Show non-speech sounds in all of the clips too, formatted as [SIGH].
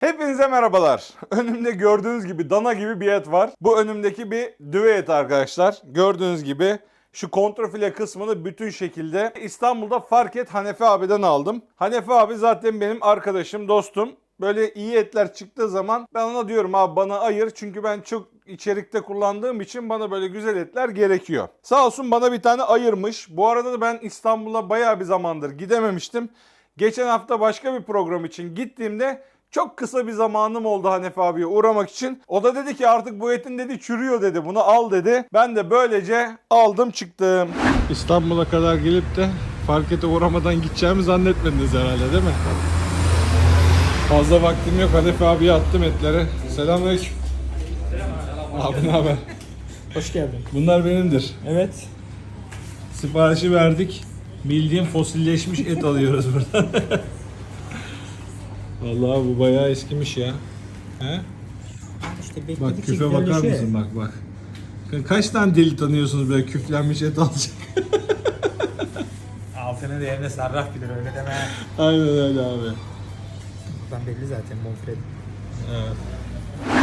Hepinize merhabalar. [LAUGHS] Önümde gördüğünüz gibi dana gibi bir et var. Bu önümdeki bir düve et arkadaşlar. Gördüğünüz gibi şu kontrafile kısmını bütün şekilde İstanbul'da Fark Et Hanefi abiden aldım. Hanefi abi zaten benim arkadaşım, dostum. Böyle iyi etler çıktığı zaman ben ona diyorum abi bana ayır çünkü ben çok içerikte kullandığım için bana böyle güzel etler gerekiyor. Sağ olsun bana bir tane ayırmış. Bu arada da ben İstanbul'a bayağı bir zamandır gidememiştim. Geçen hafta başka bir program için gittiğimde çok kısa bir zamanım oldu Hanefi abiye uğramak için. O da dedi ki artık bu etin dedi çürüyor dedi. Bunu al dedi. Ben de böylece aldım çıktım. İstanbul'a kadar gelip de farkete uğramadan gideceğimi zannetmediniz herhalde değil mi? Fazla vaktim yok. Hanefi abiye attım etleri. Selamünaleyküm. Abi ne haber? Hoş geldin. Bunlar benimdir. Evet. Siparişi verdik. Bildiğin fosilleşmiş et alıyoruz buradan. [LAUGHS] Vallahi bu bayağı eskimiş ya. He? İşte Bak küfe bakar mısın bak bak. Kaç tane deli tanıyorsunuz böyle küflenmiş et alacak? [LAUGHS] Altını değerine sarraf bilir öyle deme. Aynen öyle abi. Buradan belli zaten bonfile. Evet.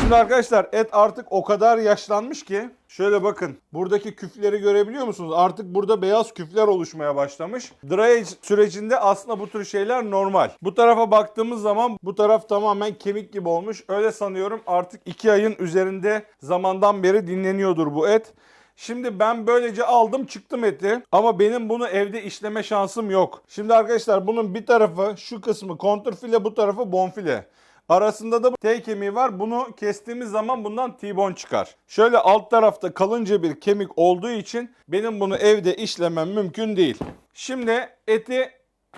Şimdi arkadaşlar et artık o kadar yaşlanmış ki şöyle bakın buradaki küfleri görebiliyor musunuz? Artık burada beyaz küfler oluşmaya başlamış. Dry sürecinde aslında bu tür şeyler normal. Bu tarafa baktığımız zaman bu taraf tamamen kemik gibi olmuş. Öyle sanıyorum artık 2 ayın üzerinde zamandan beri dinleniyordur bu et. Şimdi ben böylece aldım çıktım eti ama benim bunu evde işleme şansım yok. Şimdi arkadaşlar bunun bir tarafı şu kısmı kontrfile bu tarafı bonfile. Arasında da T kemiği var. Bunu kestiğimiz zaman bundan T-bone çıkar. Şöyle alt tarafta kalınca bir kemik olduğu için benim bunu evde işlemem mümkün değil. Şimdi eti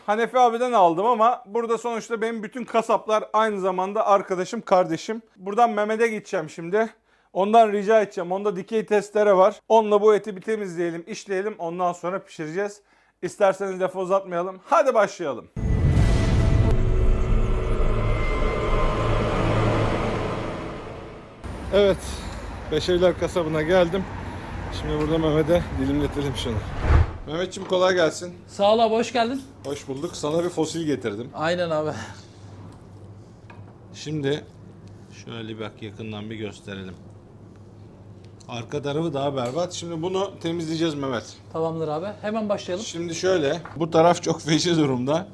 Hanefi abiden aldım ama burada sonuçta benim bütün kasaplar aynı zamanda arkadaşım, kardeşim. Buradan Mehmet'e gideceğim şimdi. Ondan rica edeceğim. Onda dikey testere var. Onunla bu eti bir temizleyelim, işleyelim. Ondan sonra pişireceğiz. İsterseniz lafı uzatmayalım. Hadi başlayalım. Evet. Beşevler kasabına geldim. Şimdi burada Mehmet'e dilimletelim şunu. Mehmetçim kolay gelsin. Sağ ol abi hoş geldin. Hoş bulduk. Sana bir fosil getirdim. Aynen abi. Şimdi şöyle bak yakından bir gösterelim. Arka tarafı daha berbat. Şimdi bunu temizleyeceğiz Mehmet. Tamamdır abi. Hemen başlayalım. Şimdi şöyle. Bu taraf çok feci durumda.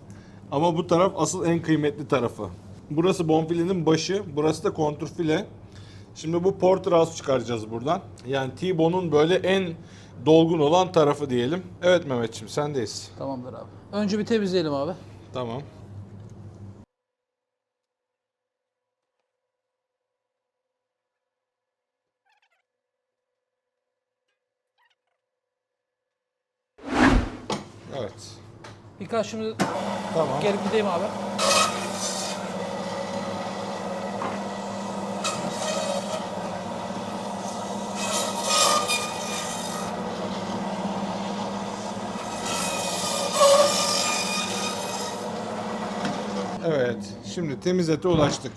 Ama bu taraf asıl en kıymetli tarafı. Burası bonfilenin başı. Burası da kontrfile. Şimdi bu porterhouse çıkaracağız buradan. Yani T-bone'un böyle en dolgun olan tarafı diyelim. Evet Mehmetçim sendeyiz. Tamamdır abi. Önce bir temizleyelim abi. Tamam. Evet. Birkaç şimdi Tamam. gelip gideyim abi. Evet. Şimdi temiz ete ulaştık.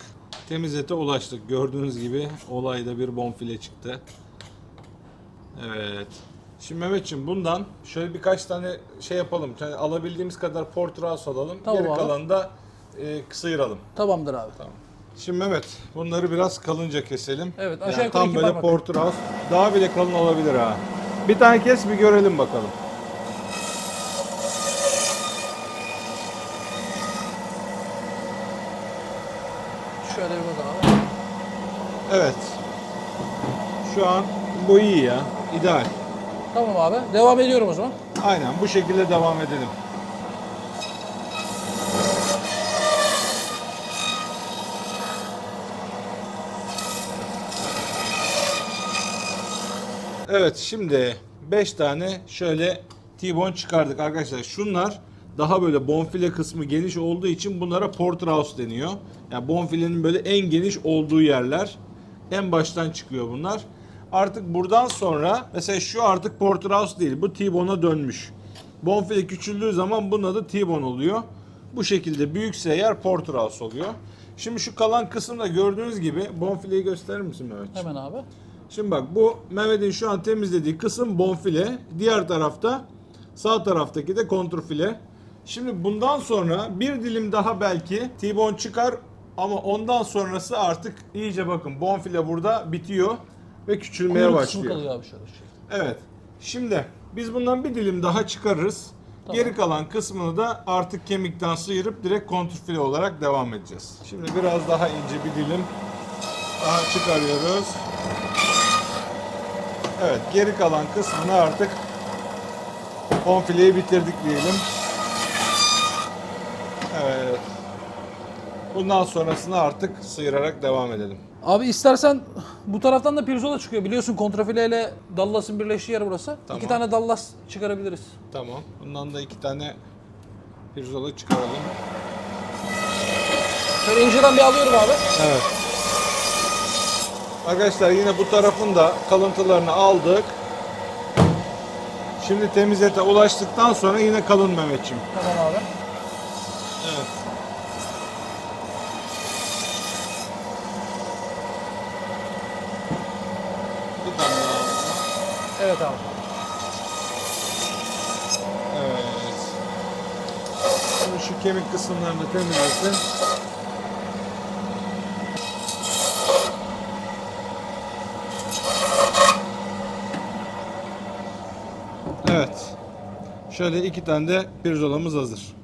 Temiz ete ulaştık. Gördüğünüz gibi olayda bir bonfile çıktı. Evet. Şimdi Mehmetciğim bundan şöyle birkaç tane şey yapalım. Yani alabildiğimiz kadar porterhouse alalım. Tamam Geri abi. kalanı da e, kısayıralım. Tamamdır abi. Şimdi Mehmet bunları biraz kalınca keselim. Evet, Yani aşağı yukarı tam iki böyle parmak. Daha bile kalın olabilir ha. Bir tane kes bir görelim bakalım. Bir bak abi. Evet. Şu an bu iyi ya. İdeal. Tamam abi. Devam ediyorum o zaman. Aynen bu şekilde devam edelim. Evet şimdi 5 tane şöyle T-bone çıkardık arkadaşlar. Şunlar daha böyle bonfile kısmı geniş olduğu için bunlara porterhouse deniyor. Yani bonfilenin böyle en geniş olduğu yerler. En baştan çıkıyor bunlar. Artık buradan sonra mesela şu artık porterhouse değil. Bu T-bone'a dönmüş. Bonfile küçüldüğü zaman bunun adı T-bone oluyor. Bu şekilde büyükse eğer porterhouse oluyor. Şimdi şu kalan kısımda gördüğünüz gibi bonfileyi gösterir misin Mehmet? Hemen abi. Şimdi bak bu Mehmet'in şu an temizlediği kısım bonfile. Diğer tarafta sağ taraftaki de kontrfile. Şimdi bundan sonra bir dilim daha belki T-bone çıkar Ama ondan sonrası artık iyice bakın bonfile burada bitiyor ve küçülmeye Kuyruk kısmı başlıyor. kalıyor abi şöyle şey. Evet. Şimdi biz bundan bir dilim daha çıkarırız. Geri kalan kısmını da artık kemikten sıyırıp direkt kontrfile olarak devam edeceğiz. Şimdi biraz daha ince bir dilim daha çıkarıyoruz. Evet, geri kalan kısmını artık bonfileyi bitirdik diyelim. Bundan sonrasını artık sıyırarak devam edelim. Abi istersen bu taraftan da pirzola çıkıyor. Biliyorsun kontrafile ile Dallas'ın birleştiği yer burası. Tamam. İki tane Dallas çıkarabiliriz. Tamam. Bundan da iki tane pirzola çıkaralım. Şöyle inceden bir alıyorum abi. Evet. Arkadaşlar yine bu tarafın da kalıntılarını aldık. Şimdi temiz ete ulaştıktan sonra yine kalın Mehmetçim. Tamam abi. Evet. Bir tane daha. Evet abi. Evet. Şimdi şu kemik kısımlarını temizlesin. Evet. Şöyle iki tane de pirzolamız hazır.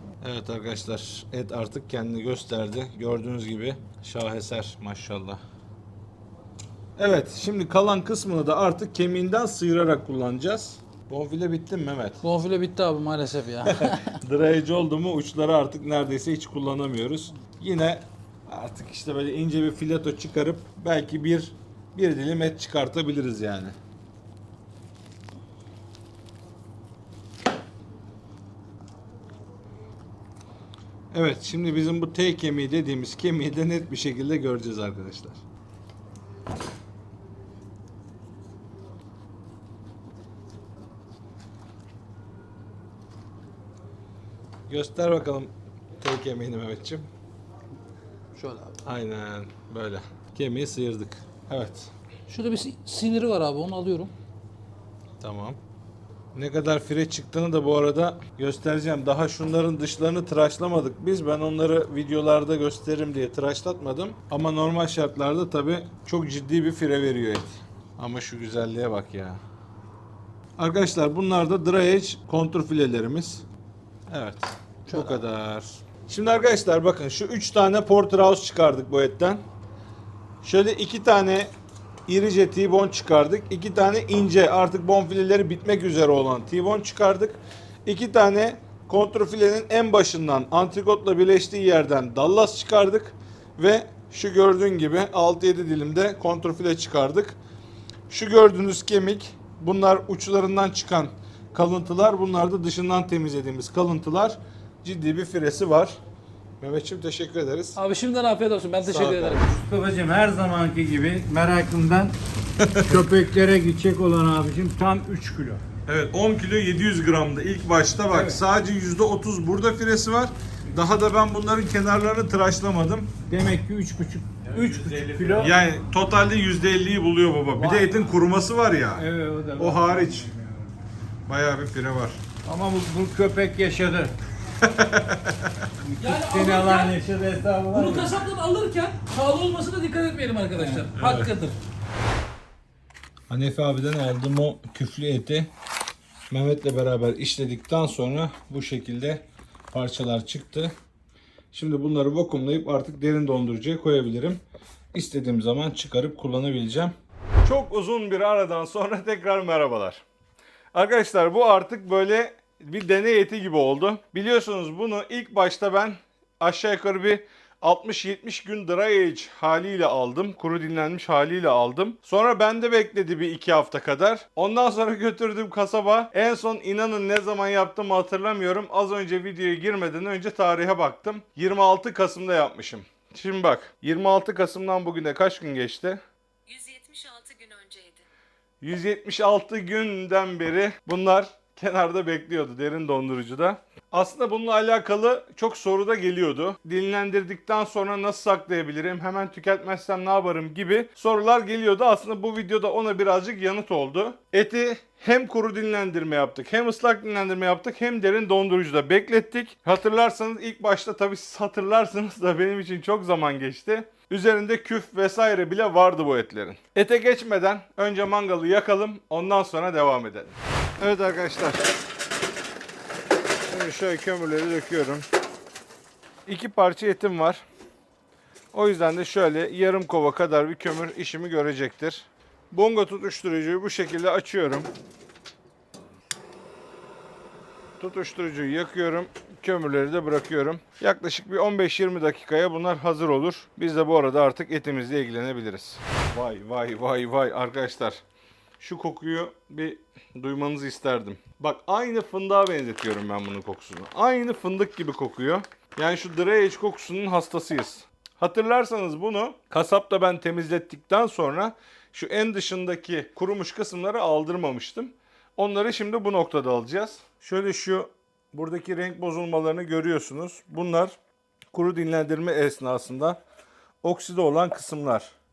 Evet arkadaşlar et artık kendini gösterdi. Gördüğünüz gibi şaheser maşallah. Evet şimdi kalan kısmını da artık kemiğinden sıyırarak kullanacağız. Bonfile bitti mi Mehmet? Bonfile bitti abi maalesef ya. [LAUGHS] Dryage oldu mu uçları artık neredeyse hiç kullanamıyoruz. Yine artık işte böyle ince bir fileto çıkarıp belki bir bir dilim et çıkartabiliriz yani. Evet şimdi bizim bu T kemiği dediğimiz kemiği de net bir şekilde göreceğiz arkadaşlar. Göster bakalım T kemiğini Mehmetciğim. Şöyle abi. Aynen böyle. Kemiği sıyırdık. Evet. Şurada bir si- siniri var abi onu alıyorum. Tamam. Ne kadar fire çıktığını da bu arada göstereceğim. Daha şunların dışlarını tıraşlamadık biz. Ben onları videolarda gösteririm diye tıraşlatmadım. Ama normal şartlarda tabi çok ciddi bir fire veriyor et. Ama şu güzelliğe bak ya. Arkadaşlar bunlar da dry age kontur filelerimiz. Evet. Bu kadar. Şimdi arkadaşlar bakın şu 3 tane porterhouse çıkardık bu etten. Şöyle iki tane irice T-bone çıkardık. iki tane ince artık bonfileleri bitmek üzere olan T-bone çıkardık. İki tane kontrfilenin en başından antrikotla birleştiği yerden Dallas çıkardık. Ve şu gördüğün gibi 6-7 dilimde kontrfile çıkardık. Şu gördüğünüz kemik bunlar uçlarından çıkan kalıntılar. Bunlar da dışından temizlediğimiz kalıntılar. Ciddi bir firesi var. Mehmetçiğim teşekkür ederiz. Abi şimdiden afiyet olsun. Ben teşekkür ol ederim. Babacım her zamanki gibi merakımdan [LAUGHS] köpeklere gidecek olan abicim tam 3 kilo. Evet 10 kilo 700 gramdı ilk başta bak sadece %30 burada firesi var. Daha da ben bunların kenarlarını tıraşlamadım. Demek ki 3,5 3,5 kilo. Yani totalde %50'yi buluyor baba. Bir de etin kuruması var ya. Evet o da. O hariç. Bayağı bir fire var. Ama bu, bu köpek yaşadı. Yani Seni alırken- alan yaşadı hesabı var Bunu mı? kasaptan alırken pahalı olmasına dikkat etmeyelim arkadaşlar. Hakkıdır. Hanefi abiden aldığım o küflü eti Mehmet'le beraber işledikten sonra bu şekilde parçalar çıktı. Şimdi bunları vakumlayıp artık derin dondurucuya koyabilirim. İstediğim zaman çıkarıp kullanabileceğim. Çok uzun bir aradan sonra tekrar merhabalar. Arkadaşlar bu artık böyle bir deney eti gibi oldu. Biliyorsunuz bunu ilk başta ben aşağı yukarı bir 60-70 gün dry age haliyle aldım. Kuru dinlenmiş haliyle aldım. Sonra bende bekledi bir iki hafta kadar. Ondan sonra [LAUGHS] götürdüm kasaba. En son inanın ne zaman yaptığımı hatırlamıyorum. Az önce videoya girmeden önce tarihe baktım. 26 Kasım'da yapmışım. Şimdi bak 26 Kasım'dan bugüne kaç gün geçti? 176 gün önceydi. 176 günden beri bunlar kenarda bekliyordu derin dondurucuda. Aslında bununla alakalı çok soru da geliyordu. Dinlendirdikten sonra nasıl saklayabilirim, hemen tüketmezsem ne yaparım gibi sorular geliyordu. Aslında bu videoda ona birazcık yanıt oldu. Eti hem kuru dinlendirme yaptık, hem ıslak dinlendirme yaptık, hem derin dondurucuda beklettik. Hatırlarsanız ilk başta tabii siz hatırlarsınız da benim için çok zaman geçti. Üzerinde küf vesaire bile vardı bu etlerin. Ete geçmeden önce mangalı yakalım, ondan sonra devam edelim. Evet arkadaşlar. Şimdi şöyle kömürleri döküyorum. İki parça etim var. O yüzden de şöyle yarım kova kadar bir kömür işimi görecektir. Bonga tutuşturucuyu bu şekilde açıyorum. Tutuşturucuyu yakıyorum. Kömürleri de bırakıyorum. Yaklaşık bir 15-20 dakikaya bunlar hazır olur. Biz de bu arada artık etimizle ilgilenebiliriz. Vay vay vay vay arkadaşlar. Şu kokuyu bir duymanızı isterdim. Bak aynı fındığa benzetiyorum ben bunun kokusunu. Aynı fındık gibi kokuyor. Yani şu dry age kokusunun hastasıyız. Hatırlarsanız bunu kasapta ben temizlettikten sonra şu en dışındaki kurumuş kısımları aldırmamıştım. Onları şimdi bu noktada alacağız. Şöyle şu buradaki renk bozulmalarını görüyorsunuz. Bunlar kuru dinlendirme esnasında okside olan kısımlar.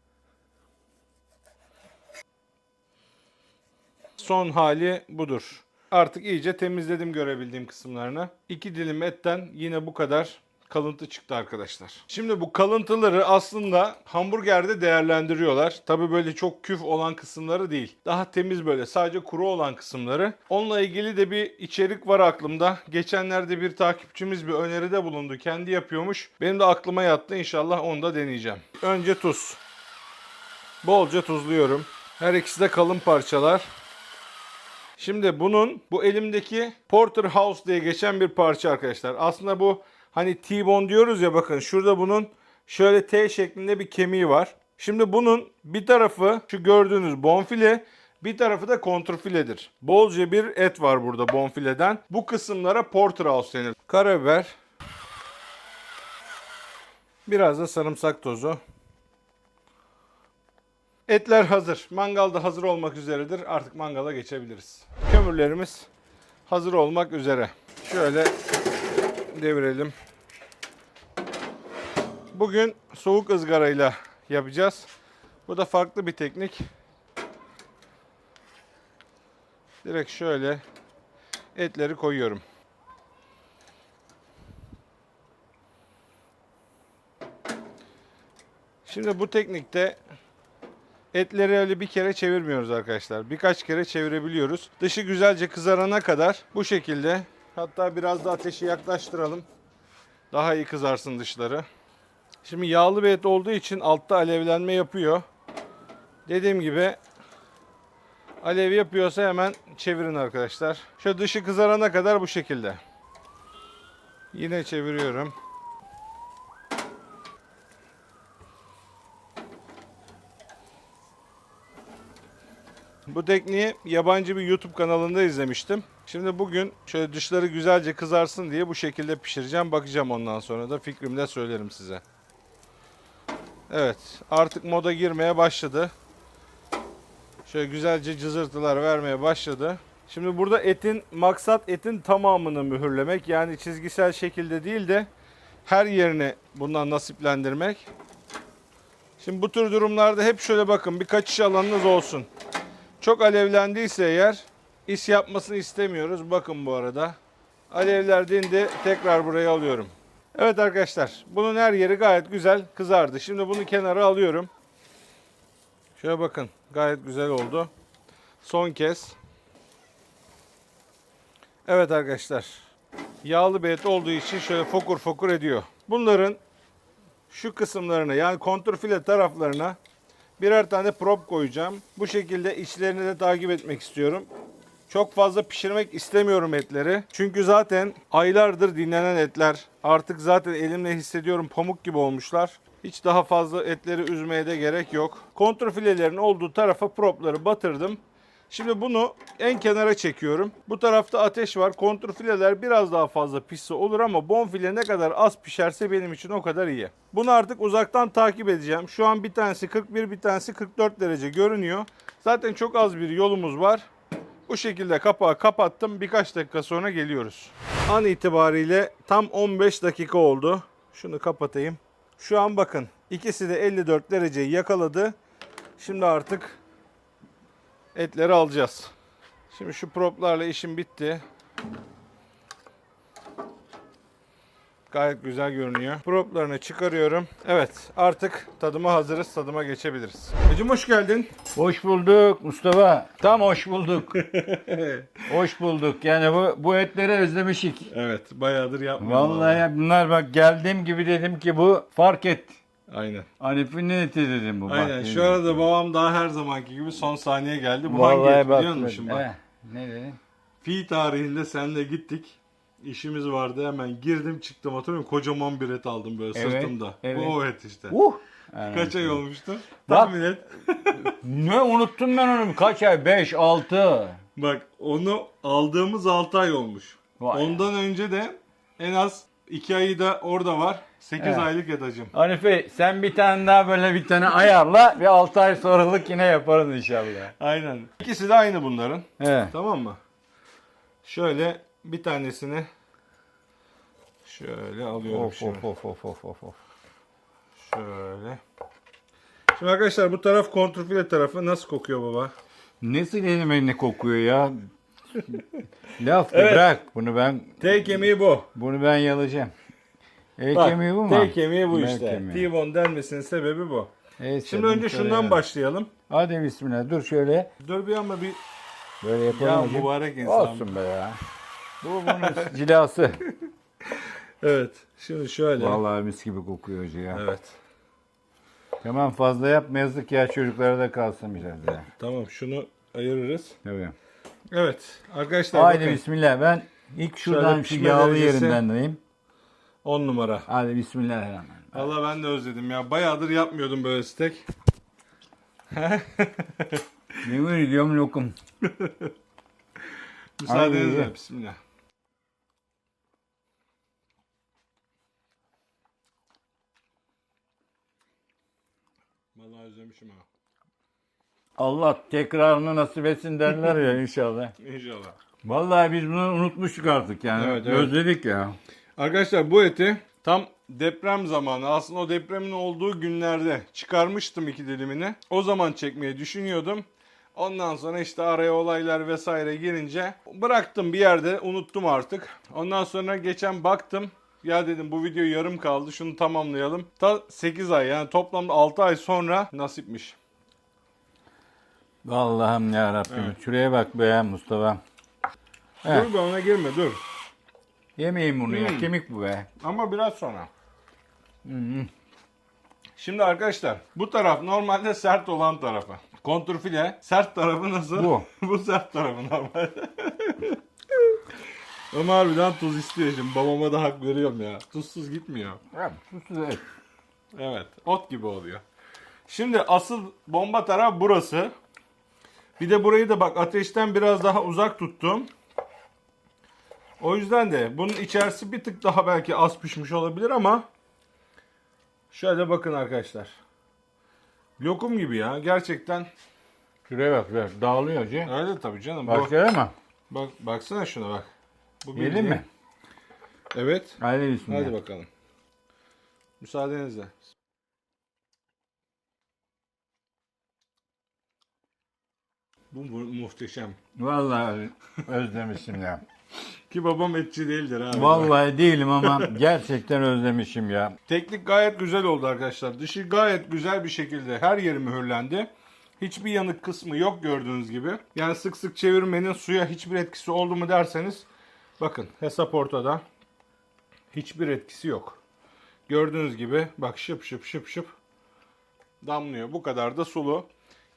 Son hali budur. Artık iyice temizledim görebildiğim kısımlarını. İki dilim etten yine bu kadar kalıntı çıktı arkadaşlar. Şimdi bu kalıntıları aslında hamburgerde değerlendiriyorlar. Tabi böyle çok küf olan kısımları değil. Daha temiz böyle sadece kuru olan kısımları. Onunla ilgili de bir içerik var aklımda. Geçenlerde bir takipçimiz bir öneride bulundu. Kendi yapıyormuş. Benim de aklıma yattı. İnşallah onu da deneyeceğim. Önce tuz. Bolca tuzluyorum. Her ikisi de kalın parçalar. Şimdi bunun bu elimdeki Porterhouse diye geçen bir parça arkadaşlar. Aslında bu hani T-bone diyoruz ya bakın şurada bunun şöyle T şeklinde bir kemiği var. Şimdi bunun bir tarafı şu gördüğünüz bonfile bir tarafı da kontrfiledir. Bolca bir et var burada bonfileden. Bu kısımlara Porterhouse denir. Karabiber. Biraz da sarımsak tozu. Etler hazır. Mangalda hazır olmak üzeredir. Artık mangala geçebiliriz. Kömürlerimiz hazır olmak üzere. Şöyle devirelim. Bugün soğuk ızgarayla yapacağız. Bu da farklı bir teknik. Direkt şöyle etleri koyuyorum. Şimdi bu teknikte Etleri öyle bir kere çevirmiyoruz arkadaşlar. Birkaç kere çevirebiliyoruz. Dışı güzelce kızarana kadar bu şekilde. Hatta biraz da ateşi yaklaştıralım. Daha iyi kızarsın dışları. Şimdi yağlı bir et olduğu için altta alevlenme yapıyor. Dediğim gibi alev yapıyorsa hemen çevirin arkadaşlar. Şu dışı kızarana kadar bu şekilde. Yine çeviriyorum. Bu tekniği yabancı bir YouTube kanalında izlemiştim. Şimdi bugün şöyle dışları güzelce kızarsın diye bu şekilde pişireceğim. Bakacağım ondan sonra da fikrimi de söylerim size. Evet artık moda girmeye başladı. Şöyle güzelce cızırtılar vermeye başladı. Şimdi burada etin maksat etin tamamını mühürlemek. Yani çizgisel şekilde değil de her yerini bundan nasiplendirmek. Şimdi bu tür durumlarda hep şöyle bakın bir kaçış alanınız olsun. Çok alevlendiyse eğer is yapmasını istemiyoruz. Bakın bu arada. Alevler dindi. Tekrar buraya alıyorum. Evet arkadaşlar. Bunun her yeri gayet güzel kızardı. Şimdi bunu kenara alıyorum. Şöyle bakın. Gayet güzel oldu. Son kez. Evet arkadaşlar. Yağlı bir et olduğu için şöyle fokur fokur ediyor. Bunların şu kısımlarına yani kontrfile taraflarına birer tane prop koyacağım. Bu şekilde içlerini de takip etmek istiyorum. Çok fazla pişirmek istemiyorum etleri. Çünkü zaten aylardır dinlenen etler. Artık zaten elimle hissediyorum pamuk gibi olmuşlar. Hiç daha fazla etleri üzmeye de gerek yok. Kontrfilelerin olduğu tarafa propları batırdım. Şimdi bunu en kenara çekiyorum. Bu tarafta ateş var. Kontrfileler biraz daha fazla pişse olur ama bonfile ne kadar az pişerse benim için o kadar iyi. Bunu artık uzaktan takip edeceğim. Şu an bir tanesi 41 bir tanesi 44 derece görünüyor. Zaten çok az bir yolumuz var. Bu şekilde kapağı kapattım. Birkaç dakika sonra geliyoruz. An itibariyle tam 15 dakika oldu. Şunu kapatayım. Şu an bakın ikisi de 54 dereceyi yakaladı. Şimdi artık etleri alacağız. Şimdi şu proplarla işim bitti. Gayet güzel görünüyor. Proplarını çıkarıyorum. Evet artık tadıma hazırız. Tadıma geçebiliriz. Hacım hoş geldin. Hoş bulduk Mustafa. Tam hoş bulduk. [LAUGHS] hoş bulduk. Yani bu, bu etleri özlemişik. Evet bayağıdır yapmıyorum. Vallahi bunlar bak geldiğim gibi dedim ki bu fark et. Aynen. Arif'in eti dedim bu. bak Aynen. dedim. Şu arada babam daha her zamanki gibi son saniye geldi. Bu Vallahi hangi et bak. biliyor musun? Bak. Eh, ne dedin? Fi tarihinde seninle gittik. İşimiz vardı hemen girdim çıktım hatırlıyorum kocaman bir et aldım böyle Evet, sırtımda. evet. Bu o et işte. Uh. Kaç ay olmuştu? Bak. Tahmin et. [LAUGHS] Ne unuttum ben onu. Kaç ay? 5, 6. Bak onu aldığımız 6 ay olmuş. Vay. Ondan önce de en az 2 ayı da orada var. 8 Evet. aylık et hacım. Hanife sen bir tane daha böyle bir tane ayarla ve 6 ay sonralık yine yaparız inşallah. Aynen. İkisi de aynı bunların. Evet. Tamam mı? Şöyle bir tanesini şöyle alıyorum Of şimdi. of of of of of. Şöyle. Şimdi arkadaşlar bu taraf kontrfile tarafı nasıl kokuyor baba? Nasıl elim eline kokuyor ya? [LAUGHS] Laf Evet. bırak bunu ben T kemiği bu. bunu ben yalayacağım. El Bak, kemiği bu mu? T kemiği bu işte. kemiği. T-bone denmesinin sebebi bu. Evet, Şimdi önce şöyle şundan ya. başlayalım. Hadi bismillah dur şöyle. Dur bir ama bir Böyle yapalım. ya hocam. mübarek insan. Olsun be ya. Bu bunun [LAUGHS] cilası. Evet. Şimdi şöyle. Vallahi mis gibi kokuyor hoca ya. Evet. Tamam fazla yapma yazık ya çocuklara da kalsın biraz ya. Tamam şunu ayırırız. Tabii. Evet. Arkadaşlar Haydi bakın. bismillah ben ilk şuradan şu pişme yağlı derecesi- yerinden diyeyim. 10 numara. Hadi bismillahirrahmanirrahim. Allah ben de özledim ya. Bayağıdır yapmıyordum böyle steak. [LAUGHS] Yemin ediyorum lokum. Müsaadenizle. Ay. Bismillah. Vallahi özlemişim ha. Allah tekrarını nasip etsin derler ya [LAUGHS] inşallah. İnşallah. Vallahi biz bunu unutmuştuk artık yani. Evet, evet. Özledik ya. Arkadaşlar bu eti tam deprem zamanı aslında o depremin olduğu günlerde çıkarmıştım iki dilimini. O zaman çekmeyi düşünüyordum. Ondan sonra işte araya olaylar vesaire girince bıraktım bir yerde unuttum artık. Ondan sonra geçen baktım ya dedim bu video yarım kaldı şunu tamamlayalım. Ta 8 ay yani toplamda 6 ay sonra nasipmiş. Allah'ım ya Rabbim. Şuraya bak be Mustafa. Dur be ona girme dur. Yemeyin bunu ya. Hmm. Kemik bu be. Ama biraz sonra. Şimdi arkadaşlar bu taraf normalde sert olan tarafı. Kontrfile sert tarafı nasıl? Bu. [LAUGHS] bu sert tarafı normalde. [LAUGHS] Ama harbiden tuz istiyor şimdi. Babama da hak veriyorum ya. Tuzsuz gitmiyor. Ya, susuz et. Evet. Ot gibi oluyor. Şimdi asıl bomba taraf burası. Bir de burayı da bak ateşten biraz daha uzak tuttum. O yüzden de bunun içerisi bir tık daha belki az pişmiş olabilir ama şöyle bakın arkadaşlar. Lokum gibi ya. Gerçekten Şuraya bak be. Dağılıyor hoca. öyle tabii canım. Bu, Başlayalım mı? bak baksana şuna bak. Bu bildiğin- mi? Evet. Hadi bismillah. Hadi bakalım. Müsaadenizle. Bu mu- muhteşem. Vallahi özlemişim ya. Ki babam etçi değildir abi. Vallahi değilim ama gerçekten özlemişim ya. Teknik gayet güzel oldu arkadaşlar. Dışı gayet güzel bir şekilde her yeri mühürlendi. Hiçbir yanık kısmı yok gördüğünüz gibi. Yani sık sık çevirmenin suya hiçbir etkisi oldu mu derseniz bakın hesap ortada. Hiçbir etkisi yok. Gördüğünüz gibi bak şıp şıp şıp şıp damlıyor. Bu kadar da sulu.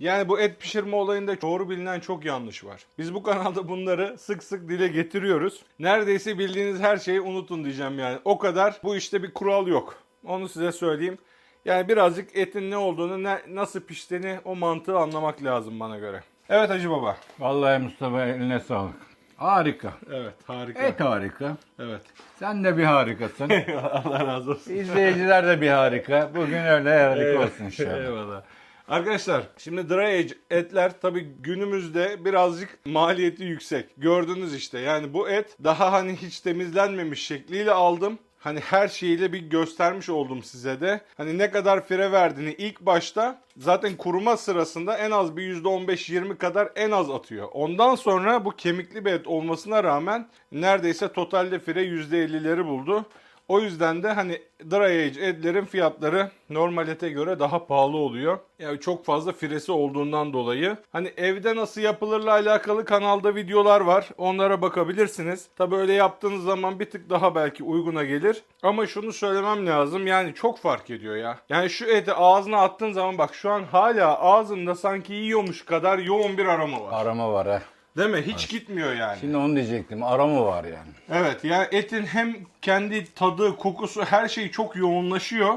Yani bu et pişirme olayında doğru bilinen çok yanlış var. Biz bu kanalda bunları sık sık dile getiriyoruz. Neredeyse bildiğiniz her şeyi unutun diyeceğim yani. O kadar bu işte bir kural yok. Onu size söyleyeyim. Yani birazcık etin ne olduğunu, ne, nasıl piştiğini o mantığı anlamak lazım bana göre. Evet Hacı Baba. Vallahi Mustafa eline sağlık. Harika. Evet harika. Et harika. Evet. Sen de bir harikasın. [LAUGHS] Allah razı olsun. İzleyiciler de bir harika. Bugün öyle harika olsun inşallah. [LAUGHS] Eyvallah. Arkadaşlar şimdi dry age etler tabi günümüzde birazcık maliyeti yüksek. Gördünüz işte yani bu et daha hani hiç temizlenmemiş şekliyle aldım. Hani her şeyiyle bir göstermiş oldum size de. Hani ne kadar fire verdiğini ilk başta zaten kuruma sırasında en az bir %15-20 kadar en az atıyor. Ondan sonra bu kemikli bir et olmasına rağmen neredeyse totalde fire %50'leri buldu. O yüzden de hani dry age etlerin fiyatları normal ete göre daha pahalı oluyor. Yani çok fazla firesi olduğundan dolayı. Hani evde nasıl yapılırla alakalı kanalda videolar var. Onlara bakabilirsiniz. Tabi öyle yaptığınız zaman bir tık daha belki uyguna gelir. Ama şunu söylemem lazım. Yani çok fark ediyor ya. Yani şu eti ağzına attığın zaman bak şu an hala ağzında sanki yiyormuş kadar yoğun bir aroma var. Arama var ha. Değil mi? Hiç gitmiyor yani. Şimdi onu diyecektim. Arama var yani. Evet yani etin hem kendi tadı, kokusu her şey çok yoğunlaşıyor.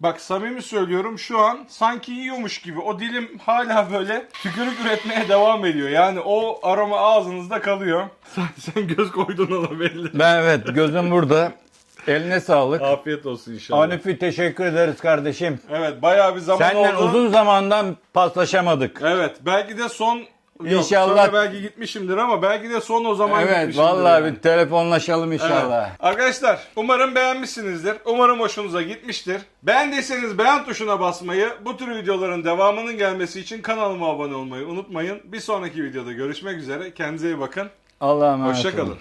Bak samimi söylüyorum şu an sanki yiyormuş gibi o dilim hala böyle tükürük üretmeye devam ediyor. Yani o aroma ağzınızda kalıyor. [LAUGHS] Sen, sen göz koydun ona belli. Ben evet gözüm burada. Eline sağlık. Afiyet olsun inşallah. Hanifi teşekkür ederiz kardeşim. Evet bayağı bir zaman Senden oldu. uzun zamandan paslaşamadık. Evet belki de son İnşallah- sonra belki gitmişimdir ama belki de son o zaman Evet gitmişimdir vallahi yani. bir telefonlaşalım inşallah. Evet. Arkadaşlar umarım beğenmişsinizdir. Umarım hoşunuza gitmiştir. Beğendiyseniz beğen tuşuna basmayı, bu tür videoların devamının gelmesi için kanalıma abone olmayı unutmayın. Bir sonraki videoda görüşmek üzere. Kendinize iyi bakın. Allah'a emanet olun. Hoşçakalın.